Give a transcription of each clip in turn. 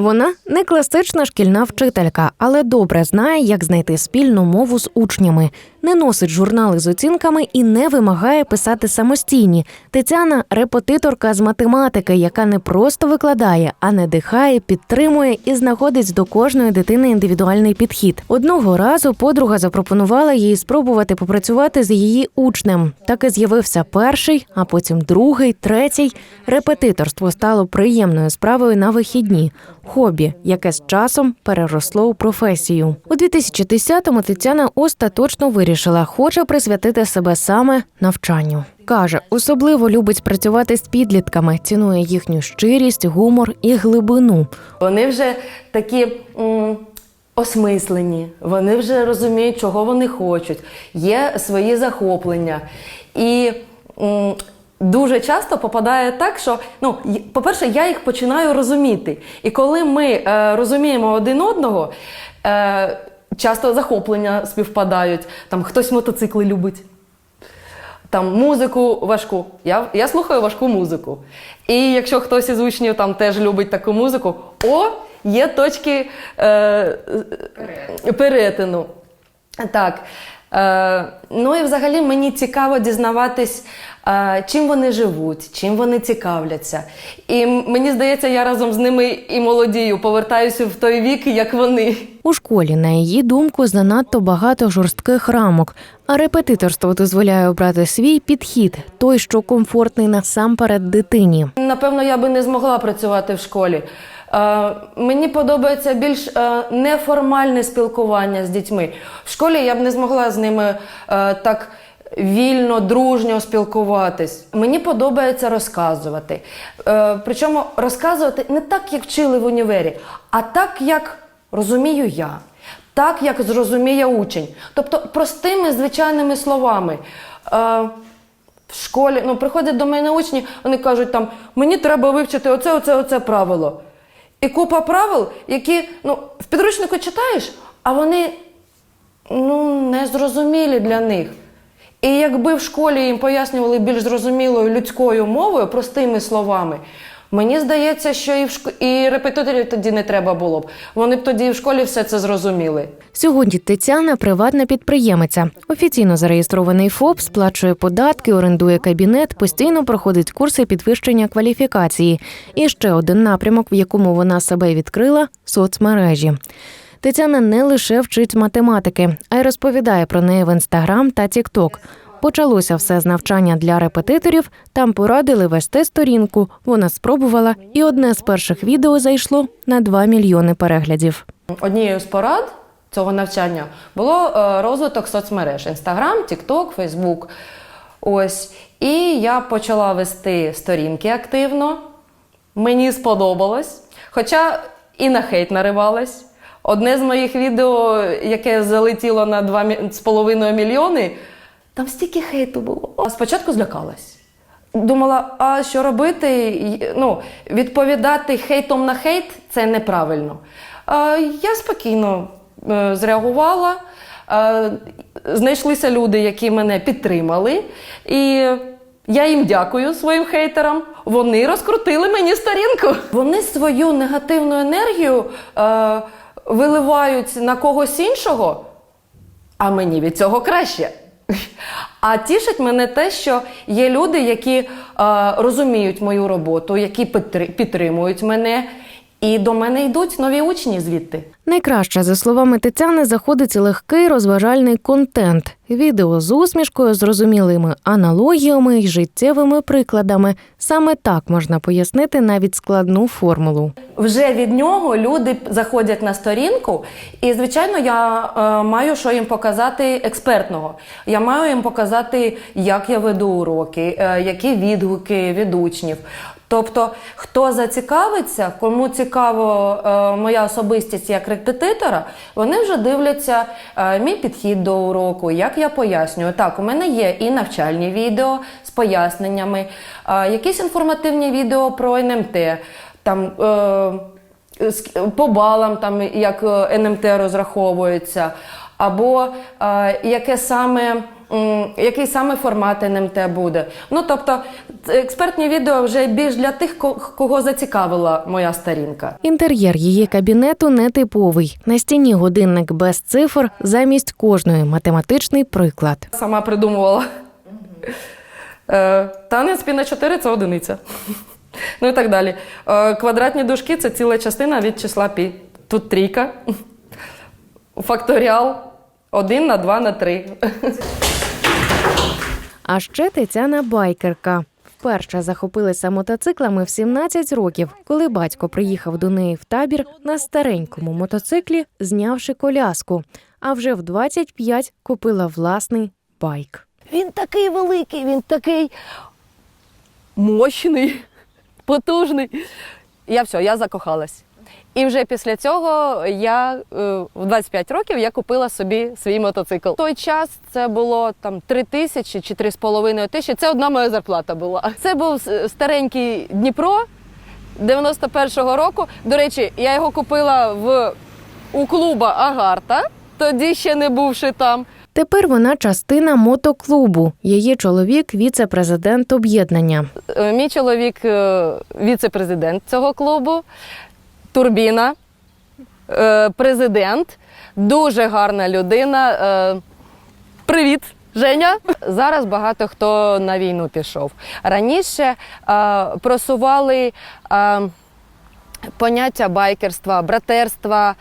Вона не класична шкільна вчителька, але добре знає, як знайти спільну мову з учнями. Не носить журнали з оцінками і не вимагає писати самостійні. Тетяна репетиторка з математики, яка не просто викладає, а не дихає, підтримує і знаходить до кожної дитини індивідуальний підхід. Одного разу подруга запропонувала їй спробувати попрацювати з її учнем. Так і з'явився перший, а потім другий, третій. Репетиторство стало приємною справою на вихідні. Хобі, яке з часом переросло у професію. У 2010-му Тетяна остаточно вирішила, хоче присвятити себе саме навчанню. Каже, особливо любить працювати з підлітками, цінує їхню щирість, гумор і глибину. Вони вже такі м, осмислені, вони вже розуміють, чого вони хочуть, є свої захоплення. І дуже часто попадає так, що, ну, по-перше, я їх починаю розуміти. І коли ми е, розуміємо один одного, е, часто захоплення співпадають. Там хтось мотоцикли любить. Там музику важку. Я, я слухаю важку музику. І якщо хтось із учнів там теж любить таку музику, о, є точки е, перетину. Так. Е, ну і взагалі мені цікаво дізнаватись, е, чим вони живуть, чим вони цікавляться. І мені здається, я разом з ними і молодію, повертаюся в той вік, як вони. У школі, на її думку, занадто багато жорстких рамок, а репетиторство дозволяє обрати свій підхід, той, що комфортний насамперед дитині. Напевно, я би не змогла працювати в школі. Е, мені подобається більш е, неформальне спілкування з дітьми. В школі я б не змогла з ними е, так вільно, дружньо спілкуватись. Мені подобається розказувати. Причому розказувати не так, як вчили в універі, а так, як розумію я. Так, як зрозуміє учень. Тобто простими звичайними словами. Е, в школі ну, приходять до мене учні, вони кажуть, там, мені треба вивчити оце, оце, оце правило. І купа правил, які ну, в підручнику читаєш, а вони ну, не для них. І якби в школі їм пояснювали більш зрозумілою людською мовою, простими словами, мені здається, що і в шк... і репетиторів тоді не треба було б. Вони б тоді в школі все це зрозуміли. Сьогодні Тетяна приватна підприємиця. Офіційно зареєстрований ФОП, сплачує податки, орендує кабінет, постійно проходить курси підвищення кваліфікації. І ще один напрямок, в якому вона себе відкрила соцмережі. Тетяна не лише вчить математики, а й розповідає про неї в інстаграм та тікток. Почалося все з навчання для репетиторів. Там порадили вести сторінку. Вона спробувала, і одне з перших відео зайшло на 2 мільйони переглядів. Однією з порад цього навчання було е, розвиток соцмереж: Інстаграм, Тікток, Фейсбук. Ось. І я почала вести сторінки активно. Мені сподобалось. Хоча і на хейт наривалась. Одне з моїх відео, яке залетіло на 2,5 мільйони, там стільки хейту було. А Спочатку злякалась. Думала, а що робити? Ну, відповідати хейтом на хейт це неправильно. А, Я спокійно е, зреагувала. Е, Знайшлися люди, які мене підтримали. І я їм дякую своїм хейтерам. Вони розкрутили мені сторінку. Вони свою негативну енергію е, виливають на когось іншого, а мені від цього краще. А тішить мене те, що є люди, які е, розуміють мою роботу, які підтримують мене, і до мене йдуть нові учні звідти. Найкраще, за словами Тетяни, заходить легкий розважальний контент. Відео з усмішкою, зрозумілими аналогіями й життєвими прикладами. Саме так можна пояснити навіть складну формулу. Вже від нього люди заходять на сторінку, і звичайно, я е, маю що їм показати експертного. Я маю їм показати, як я веду уроки, е, які відгуки від учнів. Тобто, хто зацікавиться, кому цікаво е, моя особистість як репетитора, вони вже дивляться е, мій підхід до уроку, як я пояснюю. Так, у мене є і навчальні відео з поясненнями, е, якісь інформативні відео про НМТ. Там е, по балам, там як е, НМТ розраховується, або е, яке саме який саме формат НМТ буде. Ну тобто, експертні відео вже більш для тих, кого зацікавила моя сторінка. Інтер'єр її кабінету нетиповий. На стіні годинник без цифр, замість кожної математичний приклад. Сама придумувала. Е, Танець пі на 4 це одиниця. Ну і так далі. Е, Квадратні дужки це ціла частина від числа пі. Тут трійка. Факторіал 1 на 2 на 3. А ще Тетяна байкерка. Вперше захопилася мотоциклами в 17 років, коли батько приїхав до неї в табір на старенькому мотоциклі, знявши коляску. А вже в 25 купила власний байк. Він такий великий, він такий мощний, потужний. Я все, я закохалась. І вже після цього я е, в 25 років я купила собі свій мотоцикл. В той час це було там 3 тисячі чи 3,5 тисячі. Це одна моя зарплата була. Це був старенький Дніпро 91-го року. До речі, я його купила в у клуба Агарта, тоді ще не бувши там. Тепер вона частина мотоклубу. Її чоловік віце-президент об'єднання. Е, Мій чоловік е, віце-президент цього клубу, Турбіна, е, президент, дуже гарна людина. Е, Привіт, Женя! Зараз багато хто на війну пішов. Раніше е, просували. Поняття байкерства, братерства,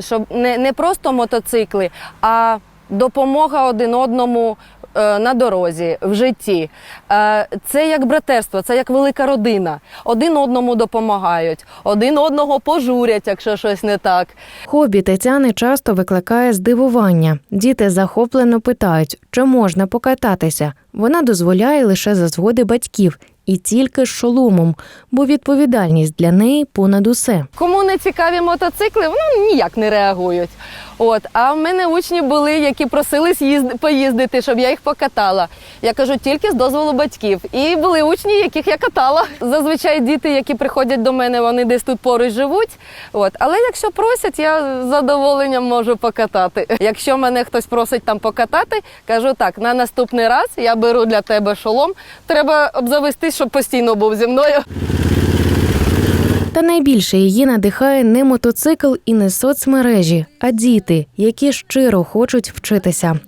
щоб не, просто мотоцикли, а допомога один одному на дорозі, в житті. Е, Це як братерство, це як велика родина. Один одному допомагають, один одного пожурять, якщо щось не так. Хобі Тетяни часто викликає здивування. Діти захоплено питають, чи можна покататися. Вона дозволяє лише за згоди батьків і тільки з шоломом, бо відповідальність для неї понад усе. Кому не цікаві мотоцикли, ну ніяк не реагують. От, а в мене учні були, які просили з'їзд- поїздити, щоб я їх покатала. Я кажу, тільки з дозволу батьків. І були учні, яких я катала. Зазвичай діти, які приходять до мене, вони десь тут поруч живуть. От, але якщо просять, я з задоволенням можу покатати. Якщо мене хтось просить там покатати, кажу так: на наступний раз я беру для тебе шолом. Треба обзавестись, щоб постійно був зі мною. Та найбільше її надихає не мотоцикл і не соцмережі, а діти, які щиро хочуть вчитися.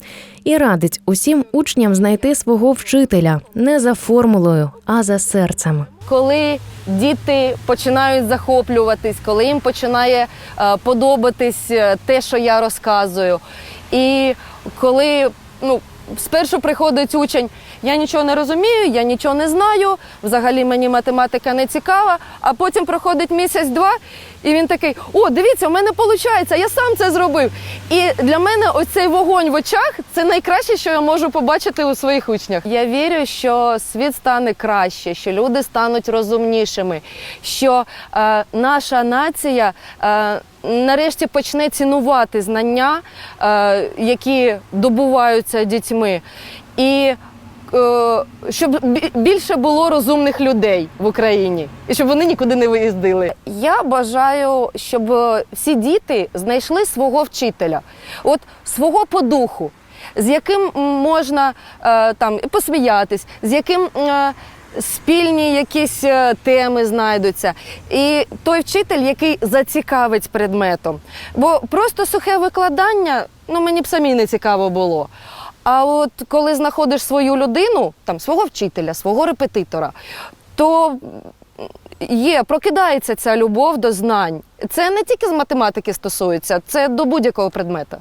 І радить усім учням знайти свого вчителя не за формулою, а за серцем. коли діти починають захоплюватись, коли їм починає е, подобатись е, те, що я розказую. І коли ну, спершу приходить учень, я нічого не розумію, я нічого не знаю, взагалі мені математика не цікава, а потім проходить місяць-два, і він такий: О, дивіться, у мене виходить, я сам це зробив. І для мене ось цей вогонь в очах це найкраще, що я можу побачити у своїх учнях. Я вірю, що світ стане краще, що люди стануть розумнішими, що е, наша нація. Е, Нарешті почне цінувати знання, е, які добуваються дітьми, і щоб більше було розумних людей в Україні, і щоб вони нікуди не виїздили. Я бажаю, щоб е, всі діти знайшли свого вчителя, от свого по духу, з яким можна е, там посміятись, з яким. е, Спільні якісь е, теми знайдуться, і той вчитель, який зацікавить предметом. Бо просто сухе викладання, ну мені б самі не цікаво було. А от коли знаходиш свою людину, там свого вчителя, свого репетитора, то є, прокидається ця любов до знань. Це не тільки з математики стосується, це до будь-якого предмета.